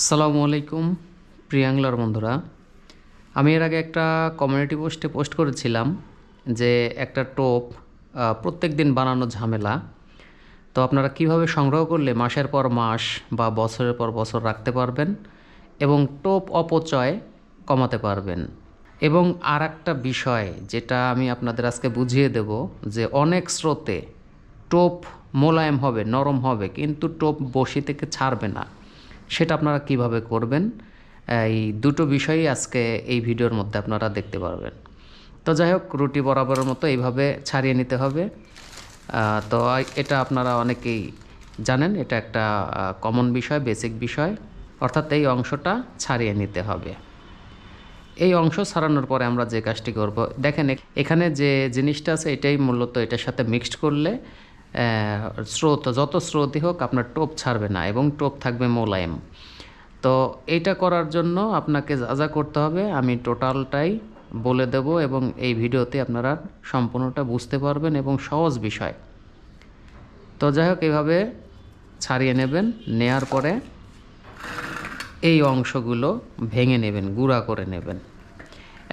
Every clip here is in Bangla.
আসসালামু আলাইকুম প্রিয়াংলার বন্ধুরা। আমি এর আগে একটা কমিউনিটি পোস্টে পোস্ট করেছিলাম যে একটা টোপ প্রত্যেক দিন বানানো ঝামেলা। তো আপনারা কীভাবে সংগ্রহ করলে মাসের পর মাস বা বছরের পর বছর রাখতে পারবেন এবং টোপ অপচয় কমাতে পারবেন? এবং আর একটা বিষয় যেটা আমি আপনাদের আজকে বুঝিয়ে দেব যে অনেক স্রোতে টোপ মোলায়েম হবে, নরম হবে, কিন্তু টোপ বসি থেকে ছাড়বে না। সেটা আপনারা কীভাবে করবেন, এই দুটো বিষয়ই আজকে এই ভিডিওর মধ্যে আপনারা দেখতে পারবেন। তো যাই হোক, রুটি বরাবরের মতো এইভাবে ছাড়িয়ে নিতে হবে। তো এটা আপনারা অনেকেই জানেন, এটা একটা কমন বিষয় বেসিক বিষয়। অর্থাৎ এই অংশটা ছাড়িয়ে নিতে হবে। এই অংশ ছাড়ানোর পরে আমরা যে কাজটি করব, দেখেন এখানে যে জিনিসটা আছে, এটাই মূলত এটার সাথে মিক্সড করলে স্রোত, যত স্রোতই হোক আপনার টোপ ছাড়বে না এবং টোপ থাকবে মোলায়েম। তো এইটা করার জন্য আপনাকে যা যা করতে হবে, আমি টোটালটাই বলে দেব এবং এই ভিডিওতে আপনারা সম্পূর্ণটা বুঝতে পারবেন এবং সহজ বিষয়। তো যাই হোক, এভাবে ছাড়িয়ে নেবেন, নেয়ার পরে এই অংশগুলো ভেঙে নেবেন, গুঁড়া করে নেবেন।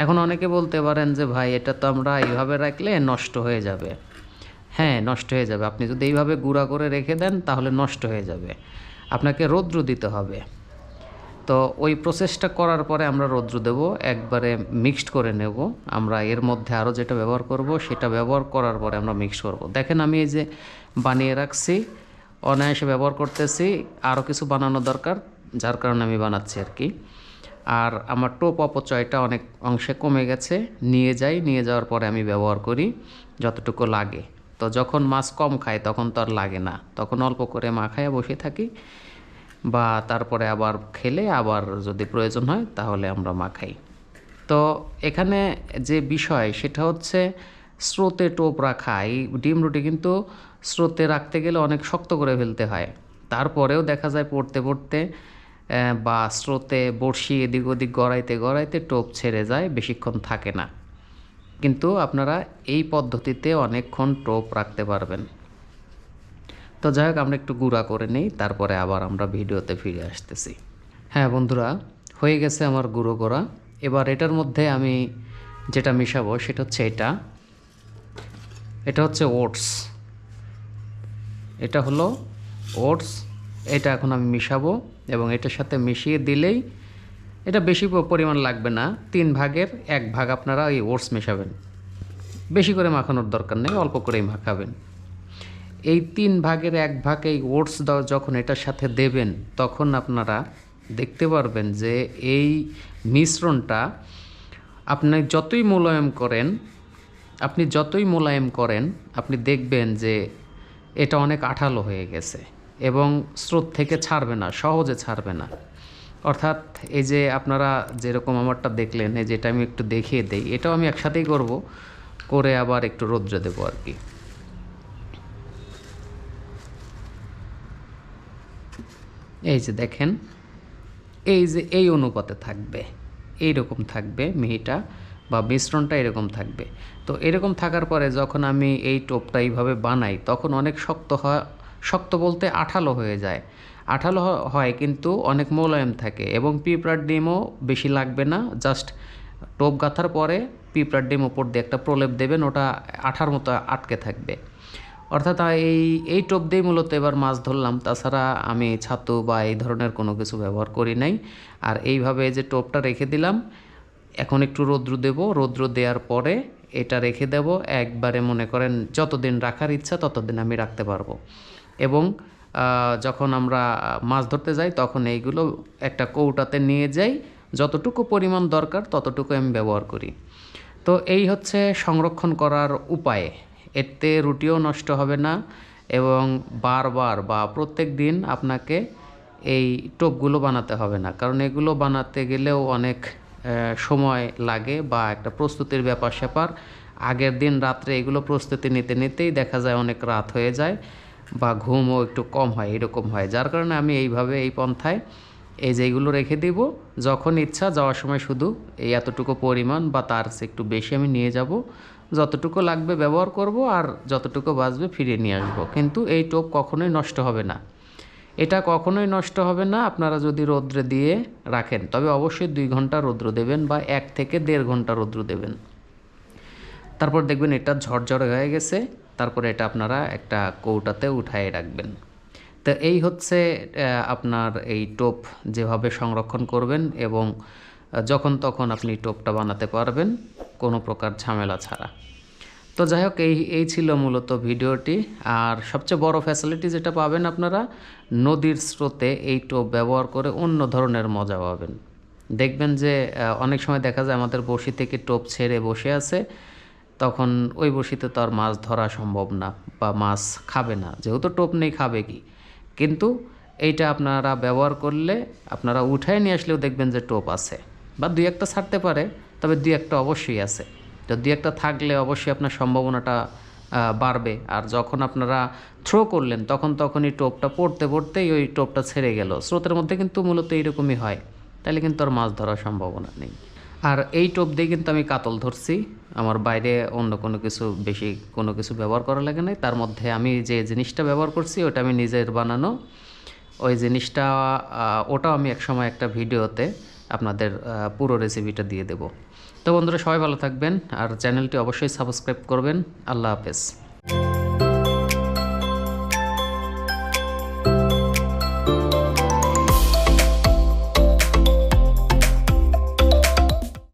এখন অনেকে বলতে পারেন যে, ভাই, এটা তো আমরা এইভাবে রাখলে নষ্ট হয়ে যাবে। হ্যাঁ নষ্ট হয়ে যাবে। আপনি যদি এইভাবে গুঁড়া করে রেখে দেন, তাহলে নষ্ট হয়ে যাবে। আপনাকে রৌদ্র দিতে হবে। তো ওই প্রসেসটা করার পরে আমরা রৌদ্র দেব, একবারে মিক্সড করে নেব। আমরা এর মধ্যে আরও যেটা ব্যবহার করব, সেটা ব্যবহার করার পরে আমরা মিক্স করব। দেখেন আমি এই যে বানিয়ে রাখছি, অনায়াসে ব্যবহার করতেছি আরও কিছু বানানো দরকার, যার কারণে আমি বানাচ্ছি আর কি। আর আমার টোপ অপচয়টা অনেক অংশে কমে গেছে, নিয়ে যাই, নিয়ে যাওয়ার পরে আমি ব্যবহার করি, যতটুকু লাগে। তো যখন মাছ কম খায়, তখন তো আর লাগে না। তখন অল্প করে মাখায় বসে থাকি। বা তারপরে আবার খেলে আবার যদি প্রয়োজন হয়, তাহলে আমরা মাখাই তো এখানে যে বিষয়, সেটা হচ্ছে স্রোতে টোপ রাখা। এই ডিম রুটি কিন্তু স্রোতে রাখতে গেলে অনেক শক্ত করে ফেলতে হয়। তারপরেও দেখা যায় পড়তে পড়তে বা স্রোতে বড়শি এদিক ওদিক গড়াইতে গড়াইতে টোপ ছেড়ে যায়, বেশিক্ষণ থাকে না। কিন্তু আপনারা এই পদ্ধতিতে অনেকক্ষণ টোপ রাখতে পারবেন। তো যাই হোক, আমরা একটু গুঁড়া করে নিই, তারপরে আবার আমরা ভিডিওতে ফিরে আসতেছি। হ্যাঁ বন্ধুরা, হয়ে গেছে আমার গুঁড়ো করা। এবার এটার মধ্যে আমি যেটা মিশাবো সেটা হচ্ছে এটা। এটা হচ্ছে ওটস। এটা হলো ওটস। এটা এখন আমি মিশাবো এবং এটার সাথে মিশিয়ে দিলেই এটা বেশি পরিমাণ লাগবে না। তিন ভাগের এক ভাগ আপনারা এই ওটস মেশাবেন। বেশি করে মাখানোর দরকার নেই, অল্প করেই মাখাবেন। এই তিন ভাগের এক ভাগ এই ওটস যখন এটার সাথে দেবেন, তখন আপনারা দেখতে পারবেন যে এই মিশ্রণটা আপনি যতই মোলায়েম করেন, আপনি যতই মোলায়েম করেন, আপনি দেখবেন যে এটা অনেক আঠালো হয়ে গেছে এবং স্রোত থেকে ছাড়বে না, সহজে ছাড়বে না। অর্থাৎ এই যে আপনারা যেরকম আমারটা দেখলেন, এই যেটা আমি একটু দেখিয়ে দেই, এটাও আমি একসাথেই করব, করে আবার একটু রৌদ্রে দেবো আর কি। এই যে দেখেন, এই যে এই অনুপাতে থাকবে এই রকম থাকবে মিহিটা বা মিশ্রণটা এরকম থাকবে। তো এরকম থাকার পরে যখন আমি এই টোপটা এইভাবে বানাই, তখন অনেক শক্ত হয় শক্ত বলতে আঠালো হয়ে যায়। আঠালো হয় কিন্তু অনেক মোলায়েম থাকে এবং পিঁপড়ার ডিমও বেশি লাগবে না। জাস্ট টোপ গাঁথার পরে পিঁপড়ার ডিম ওপর দিয়ে একটা প্রলেপ দেবেন, ওটা আঠার মতো আটকে থাকবে। অর্থাৎ এই এই টোপ দিয়েই মূলত এবার মাছ ধরলাম। তাছাড়া আমি ছাতু বা এই ধরনের কোনো কিছু ব্যবহার করি নাই। আর এইভাবে যে টোপটা রেখে দিলাম, এখন একটু রৌদ্র দেব। রৌদ্র দেওয়ার পরে এটা রেখে দেব। একবারে মনে করেন যতদিন রাখার ইচ্ছা ততদিন আমি রাখতে পারব। এবং যখন আমরা মাছ ধরতে যাই, তখন এইগুলো একটা কৌটাতে নিয়ে যাই। যতটুকু পরিমাণ দরকার, ততটুকু আমি ব্যবহার করি। তো এই হচ্ছে সংরক্ষণ করার উপায়। এতে রুটিও নষ্ট হবে না এবং বারবার বা প্রত্যেক দিন আপনাকে এই টোপগুলো বানাতে হবে না। কারণ এগুলো বানাতে গেলেও অনেক সময় লাগে বা একটা প্রস্তুতির ব্যাপার স্যাপার আগের দিন রাত্রে এগুলো প্রস্তুতি নিতে নিতেই দেখা যায় অনেক রাত হয়ে যায়। বা ঘুমও একটু কম হয়, এরকম হয়। যার কারণে আমি এইভাবে এই পন্থায় এই যে এইগুলো রেখে দিব, যখন ইচ্ছা যাওয়ার সময় শুধু এই এতটুকু পরিমাণ বা তার একটু বেশি আমি নিয়ে যাব, যতটুকু লাগবে ব্যবহার করব আর যতটুকু বাঁচবে ফিরিয়ে নিয়ে আসব। কিন্তু এই টোপ কখনোই নষ্ট হবে না। এটা কখনোই নষ্ট হবে না, আপনারা যদি রৌদ্রে দিয়ে রাখেন, তবে অবশ্যই দুই ঘণ্টা রৌদ্র দেবেন বা এক থেকে দেড় ঘণ্টা রৌদ্র দেবেন। তারপর দেখবেন এটা ঝরঝরে হয়ে গেছে, তারপরে এটা আপনারা একটা কৌটাতে উঠায় রাখবেন। তো এই হচ্ছে আপনার এই টোপ যেভাবে সংরক্ষণ করবেন এবং যখন তখন আপনি টোপটা বানাতে পারবেন, কোনো প্রকার ঝামেলা ছাড়া। তো যাই হোক, এই এই ছিল মূলত ভিডিওটি। আর সবচেয়ে বড় ফ্যাসিলিটি যেটা পাবেন আপনারা, নদীর স্রোতে এই টোপ ব্যবহার করে অন্য ধরনের মজা পাবেন। দেখবেন যে অনেক সময় দেখা যায় আমাদের বসি থেকে টোপ ছেড়ে বসে আছে তখন ওই বড়শিতে তো আর মাছ ধরা সম্ভব না বা মাছ খাবে না। যেহেতু টোপ নেই খাবে কি? কিন্তু এইটা আপনারা ব্যবহার করলে আপনারা উঠায় নিয়ে আসলেও দেখবেন যে টোপ আছে বা দুই একটা ছাড়তে পারে, তবে দুই একটা অবশ্যই আছে। তো দুই একটা থাকলে অবশ্যই আপনার সম্ভাবনাটা বাড়বে। আর যখন আপনারা থ্রো করলেন, তখন তখনই টোপটা পড়তে পড়তেই ওই টোপটা ছেড়ে গেল। স্রোতের মধ্যে কিন্তু মূলত এইরকমই হয়। তাহলে কিন্তু আর মাছ ধরার সম্ভাবনা নেই। আর এই টোপ দিয়ে কিন্তু আমি কাতল ধরছি। আমার বাইরে অন্য কোনো কিছু বেশি কোনো কিছু ব্যবহার করা লাগে নাই। তার মধ্যে আমি যে জিনিসটা ব্যবহার করছি, ওটা আমি নিজের বানানো। ওই জিনিসটা ওটাও আমি একসময় একটা ভিডিওতে আপনাদের পুরো রেসিপিটা দিয়ে দেব। তো বন্ধুরা, সবাই ভালো থাকবেন। আর চ্যানেলটি অবশ্যই সাবস্ক্রাইব করবেন। আল্লাহ হাফেজ।